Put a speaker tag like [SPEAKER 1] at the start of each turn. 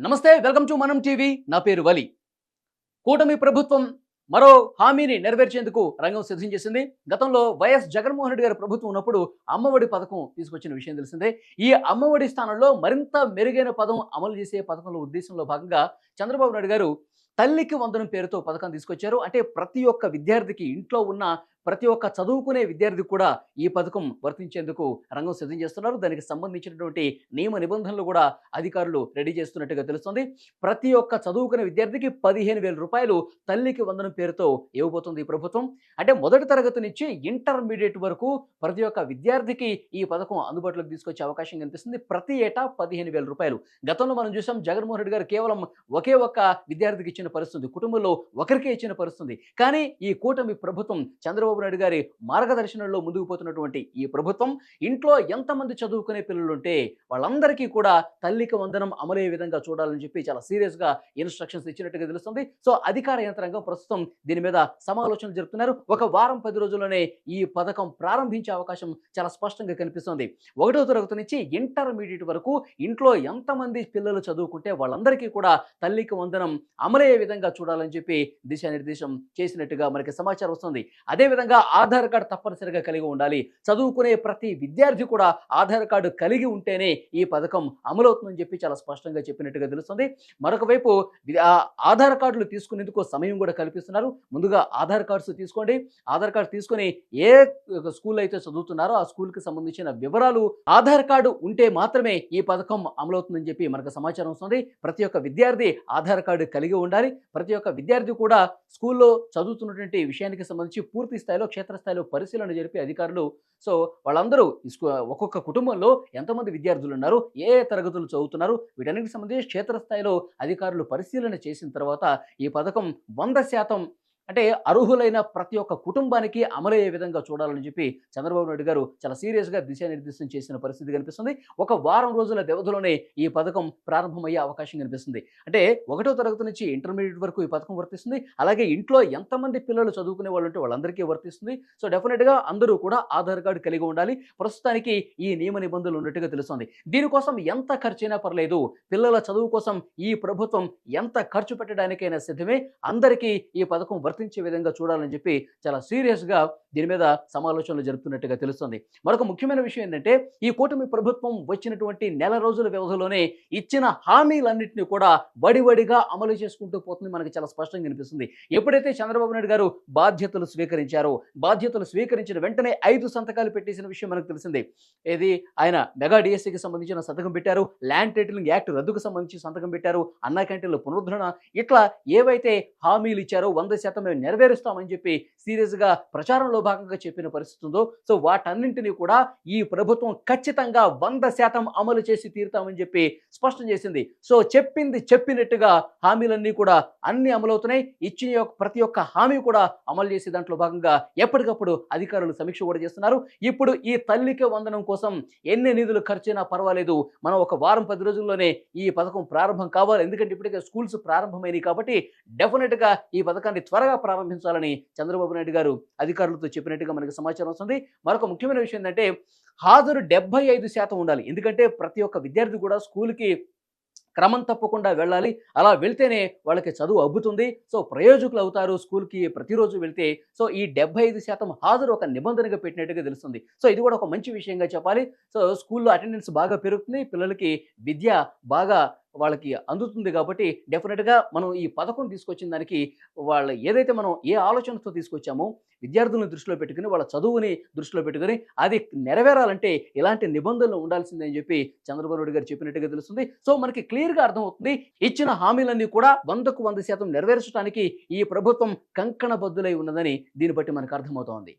[SPEAKER 1] నమస్తే welcome to మనం TV. నా పేరు వలి. కూటమి ప్రభుత్వం మరో హామీని నెరవేర్చేందుకు రంగం సిద్ధం చేసింది. గతంలో వైఎస్ జగన్మోహన్ రెడ్డి గారి ప్రభుత్వం ఉన్నప్పుడు అమ్మఒడి పథకం తీసుకొచ్చిన విషయం తెలిసిందే. ఈ అమ్మఒడి స్థానంలో మరింత మెరుగైన పదం అమలు చేసే పథకంలో ఉద్దేశంలో భాగంగా చంద్రబాబు నాయుడు గారు తల్లికి వందనం పేరుతో పథకం తీసుకొచ్చారు. అంటే ప్రతి ఒక్క విద్యార్థికి ఇంట్లో ఉన్న ప్రతి ఒక్క చదువుకునే విద్యార్థి కూడా ఈ పథకం వర్తించేందుకు రంగం సిద్ధం చేస్తున్నారు. దానికి సంబంధించినటువంటి నియమ నిబంధనలు కూడా అధికారులు రెడీ చేస్తున్నట్టుగా తెలుస్తుంది. ప్రతి ఒక్క చదువుకునే విద్యార్థికి పదిహేను వేల రూపాయలు తల్లికి వందనం పేరుతో ఇవ్వబోతుంది ఈ ప్రభుత్వం. అంటే మొదటి తరగతి నుంచి ఇంటర్మీడియట్ వరకు ప్రతి ఒక్క విద్యార్థికి ఈ పథకం అందుబాటులోకి తీసుకొచ్చే అవకాశం కనిపిస్తుంది. ప్రతి ఏటా పదిహేను వేల రూపాయలు. గతంలో మనం చూసాం జగన్మోహన్ రెడ్డి గారు కేవలం ఒకే ఒక్క విద్యార్థికి ఇచ్చిన పరిస్థితి కుటుంబంలో ఒకరికే ఇచ్చిన పరిస్థితి కానీ ఈ కూటమి ప్రభుత్వం చంద్రబాబు నాయుడు గారి మార్గదర్శనంలో ముందుకు పోతున్నటువంటి ఈ ప్రభుత్వం ఇంట్లో ఎంతమంది చదువుకునే పిల్లలు ఉంటే వాళ్ళందరికీ కూడా తల్లికి వందనం అమలయ్యే విధంగా చూడాలని చెప్పి చాలా సీరియస్గా ఇన్స్ట్రక్షన్స్ ఇచ్చినట్టుగా తెలుస్తుంది. సో అధికార యంత్రాంగం ప్రస్తుతం దీని మీద సమాలోచనలు జరుపుతున్నారు. ఒక వారం పది రోజుల్లోనే ఈ పథకం ప్రారంభించే అవకాశం చాలా స్పష్టంగా కనిపిస్తుంది. ఒకటో తరగతి నుంచి ఇంటర్మీడియట్ వరకు ఇంట్లో ఎంతమంది పిల్లలు చదువుకుంటే వాళ్ళందరికీ కూడా తల్లికి వందనం అమలయ్యే విధంగా చూడాలని చెప్పి దిశానిర్దేశం చేసినట్టుగా మనకి సమాచారం వస్తుంది. అదేవిధంగా ఆధార్ కార్డు తప్పనిసరిగా కలిగి ఉండాలి. చదువుకునే ప్రతి విద్యార్థి కూడా ఆధార్ కార్డు కలిగి ఉంటేనే ఈ పథకం అమలవుతుందని చెప్పి చాలా స్పష్టంగా చెప్పినట్టుగా తెలుస్తుంది. మరొక వైపు ఆధార్ కార్డులు తీసుకునేందుకు సమయం కూడా కల్పిస్తున్నారు. ముందుగా ఆధార్ కార్డ్స్ తీసుకోండి. ఆధార్ కార్డు తీసుకొని ఏ స్కూల్ అయితే చదువుతున్నారో ఆ స్కూల్కి సంబంధించిన వివరాలు ఆధార్ కార్డు ఉంటే మాత్రమే ఈ పథకం అమలవుతుందని చెప్పి మనకు సమాచారం వస్తుంది. ప్రతి ఒక్క విద్యార్థి ఆధార్ కార్డు కలిగి ఉండాలి. ప్రతి ఒక్క విద్యార్థి కూడా స్కూల్లో చదువుతున్నటువంటి విషయానికి సంబంధించి పూర్తి స్థాయిలో క్షేత్రస్థాయిలో పరిశీలన జరిపి అధికారులు. సో వాళ్ళందరూ ఒక్కొక్క కుటుంబంలో ఎంతమంది విద్యార్థులు ఉన్నారు ఏ ఏ తరగతులు చదువుతున్నారు వీటన్నిటికి సంబంధించి క్షేత్రస్థాయిలో అధికారులు పరిశీలన చేసిన తర్వాత ఈ పథకం వంద శాతం అంటే అర్హులైన ప్రతి ఒక్క కుటుంబానికి అమలయ్యే విధంగా చూడాలని చెప్పి చంద్రబాబు నాయుడు గారు చాలా సీరియస్గా దిశానిర్దేశం చేసిన పరిస్థితి కనిపిస్తుంది. ఒక వారం రోజుల వ్యవధిలోనే ఈ పథకం ప్రారంభమయ్యే అవకాశం కనిపిస్తుంది. అంటే ఒకటో తరగతి నుంచి ఇంటర్మీడియట్ వరకు ఈ పథకం వర్తిస్తుంది. అలాగే ఇంట్లో ఎంతమంది పిల్లలు చదువుకునే వాళ్ళు ఉంటే వాళ్ళందరికీ వర్తిస్తుంది. సో డెఫినెట్గా అందరూ కూడా ఆధార్ కార్డు కలిగి ఉండాలి. ప్రస్తుతానికి ఈ నియమ నిబంధనలు ఉన్నట్టుగా తెలుస్తుంది. దీనికోసం ఎంత ఖర్చైనా పర్లేదు. పిల్లల చదువు కోసం ఈ ప్రభుత్వం ఎంత ఖర్చు పెట్టడానికైనా సిద్ధమే. అందరికీ ఈ పథకం వర్తించే విధంగా చూడాలని చెప్పి చాలా సీరియస్గా దీని మీద సమాలోచనలు జరుపుతున్నట్టుగా తెలుస్తుంది. మరొక ముఖ్యమైన విషయం ఏంటంటే ఈ కూటమి ప్రభుత్వం వచ్చినటువంటి నెల రోజుల వ్యవధిలోనే ఇచ్చిన హామీలన్నింటినీ కూడా వడివడిగా అమలు చేసుకుంటూ పోతుంది మనకి చాలా స్పష్టంగా కనిపిస్తుంది. ఎప్పుడైతే చంద్రబాబు నాయుడు గారు బాధ్యతలు స్వీకరించారో బాధ్యతలు స్వీకరించిన వెంటనే ఐదు సంతకాలు పెట్టేసిన విషయం మనకు తెలిసిందే. ఏది? ఆయన మెగా డిఎస్సికి సంబంధించిన సంతకం పెట్టారు ల్యాండ్ టైటిలింగ్ యాక్ట్ రద్దుకు సంబంధించి సంతకం పెట్టారు అన్నా క్యాంటీన్లు పునరుద్ధరణ ఇట్లా ఏవైతే హామీలు ఇచ్చారో వంద శాతం మేము నెరవేరుస్తామని చెప్పి సీరియస్గా ప్రచారంలో భాగంగా చెప్పిన పరిస్థితి ఉందో సో వాటన్నింటినీ కూడా ఈ ప్రభుత్వం ఖచ్చితంగా వంద శాతం అమలు చేసి తీరుతామని చెప్పి స్పష్టం చేసింది. సో చెప్పింది చెప్పినట్టుగా హామీలన్నీ కూడా అన్ని అమలవుతున్నాయి. ఇచ్చిన ప్రతి ఒక్క హామీ కూడా అమలు చేసే దాంట్లో భాగంగా ఎప్పటికప్పుడు అధికారులు సమీక్ష కూడా చేస్తున్నారు. ఇప్పుడు ఈ తల్లికి వందనం కోసం ఎన్ని నిధులు ఖర్చైనా పర్వాలేదు. మనం ఒక వారం పది రోజుల్లోనే ఈ పథకం ప్రారంభం కావాలి. ఎందుకంటే ఇప్పటికే స్కూల్స్ ప్రారంభమైనవి కాబట్టి డెఫినెట్గా ఈ పథకాన్ని త్వరగా ప్రారంభించాలని చంద్రబాబు నాయుడు గారు అధికారులతో చెప్పినట్టుగా మనకి సమాచారం వస్తుంది. మరొక ముఖ్యమైన విషయం ఏంటంటే హాజరు డెబ్బై ఐదు శాతం ఉండాలి. ఎందుకంటే ప్రతి ఒక్క విద్యార్థి కూడా స్కూల్కి క్రమం తప్పకుండా వెళ్ళాలి. అలా వెళ్తేనే వాళ్ళకి చదువు అబ్బుతుంది. సో ప్రయోజకులు అవుతారు స్కూల్కి ప్రతిరోజు వెళ్తే. సో ఈ డెబ్బై ఐదు శాతం హాజరు ఒక నిబంధనగా పెట్టినట్టుగా తెలుస్తుంది. సో ఇది కూడా ఒక మంచి విషయంగా చెప్పాలి. సో స్కూల్లో అటెండెన్స్ బాగా పెరుగుతుంది. పిల్లలకి విద్య బాగా వాళ్ళకి అందుతుంది కాబట్టి డెఫినెట్గా మనం ఈ పథకం తీసుకొచ్చిన దానికి వాళ్ళ ఏదైతే మనం ఏ ఆలోచనతో తీసుకొచ్చామో విద్యార్థులను దృష్టిలో పెట్టుకుని వాళ్ళ చదువుని దృష్టిలో పెట్టుకుని అది నెరవేరాలంటే ఇలాంటి నిబంధనలు ఉండాల్సిందని చెప్పి చంద్రబాబు నాయుడు గారు చెప్పినట్టుగా తెలుస్తుంది. సో మనకి క్లియర్గా అర్థమవుతుంది ఇచ్చిన హామీలన్నీ కూడా వందకు వంద శాతం నెరవేర్చడానికి ఈ ప్రభుత్వం కంకణబద్దులై ఉన్నదని దీన్ని బట్టి మనకు అర్థమవుతోంది.